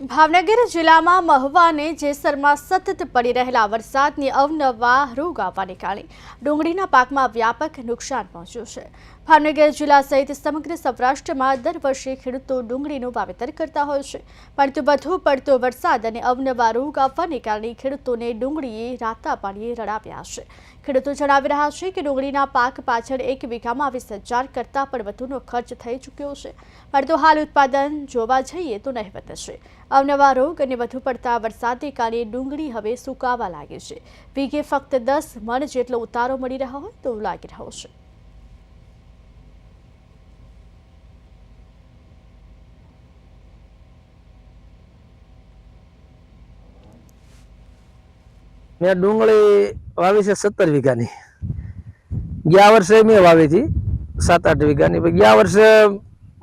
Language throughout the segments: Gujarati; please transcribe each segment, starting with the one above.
ભાવનગર જિલ્લામાં મહુવા અને જેસરમાં સતત પડી રહેલા વરસાદની અવનવા રોગ આવવાને કારણે ડુંગળીના પાકમાં વ્યાપક નુકસાન પહોંચ્યું છે. ભાવનગર જિલ્લા સહિત સમગ્ર સૌરાષ્ટ્રમાં દર વર્ષે ખેડૂતો ડુંગળીનું વાવેતર કરતા હોય છે. પરંતુ વધુ પડતો વરસાદ અને અવનવા રોગ આવવાને કારણે ખેડૂતોને ડુંગળીએ રાતા પાણીએ રડાવ્યા છે. ખેડૂતો જણાવી રહ્યા છે કે ડુંગળીના પાક પાછળ એક વીઘામાં વીસ હજાર કરતાં પણ વધુનો ખર્ચ થઈ ચૂક્યો છે. પરંતુ હાલ ઉત્પાદન જોવા જઈએ તો નહિવત છે. અવનવા રોગ અને વધુ પડતા વરસાદને કારણે ડુંગળી હવે સુકાવા લાગી છે. વીઘે ફક્ત દસ મણ જેટલો ઉતારો મળી રહ્યો હોય તો લાગી રહ્યો છે. મેં ડુંગળી વાવી છે સત્તર વીઘાની. ગયા વર્ષે મેં વાવી હતી સાત આઠ વીઘાની. ગયા વર્ષે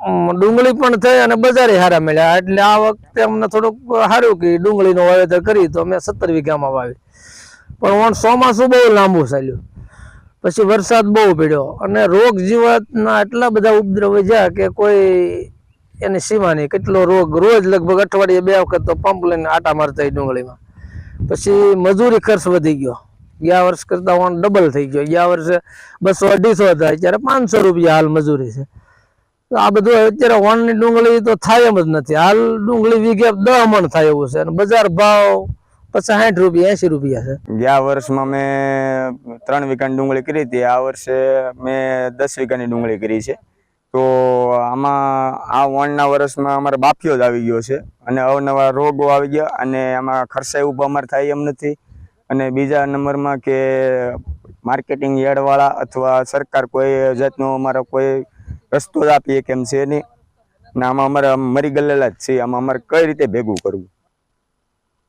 ડુંગળી પણ થઈ અને બજારે સારા મળ્યા. એટલે આ વખતે અમને થોડુંક સારું કે ડુંગળીનું વાવેતર કરી તો અમે સત્તર વીઘામાં વાવી પણ ચોમાસું બહુ લાંબુ ચાલ્યું. પછી વરસાદ બહુ પડ્યો અને રોગ જીવાતના એટલા બધા ઉપદ્રવ જ્યાં કે કોઈ એની સીમા નહીં. કેટલો રોગ? રોજ લગભગ અઠવાડિયે બે વખત તો પંપ લઈને આટા મારતા ડુંગળીમાં. પછી મજૂરી ખર્ચ વધી ગયો. ગયા વર્ષ કરતા ડબલ થઈ ગયો. ગયા વર્ષે બસો અઢીસો હતા. અત્યારે પાંચસો રૂપિયા હાલ મજૂરી છે. તો આ બધું અત્યારે વણની ડુંગળી તો થાય એમ જ નથી. હાલ ડુંગળી વીઘે દહ મણ થાય એવું છે. બજાર ભાવ પચાસ સાઠ રૂપિયા એસી રૂપિયા છે. ગયા વર્ષમાં મેં ત્રણ વીઘાની ડુંગળી કરી હતી. આ વર્ષે મેં દસ વીઘાની ડુંગળી કરી છે. તો આમાં આ વણના વર્ષમાં અમારે બાફિયો જ આવી ગયો છે. અને અવનવા રોગો આવી ગયા અને આમાં ખર્ચાઈ ઊભા અમારે થાય એમ નથી. અને બીજા નંબરમાં કે માર્કેટિંગ યાર્ડવાળા અથવા સરકાર કોઈ જાતનો અમારો કોઈ રસ્તો જ આપીએ કેમ છે નહીં? ને આમાં અમારે મરી ગયેલા જ છીએ. આમાં અમારે કઈ રીતે ભેગું કરવું?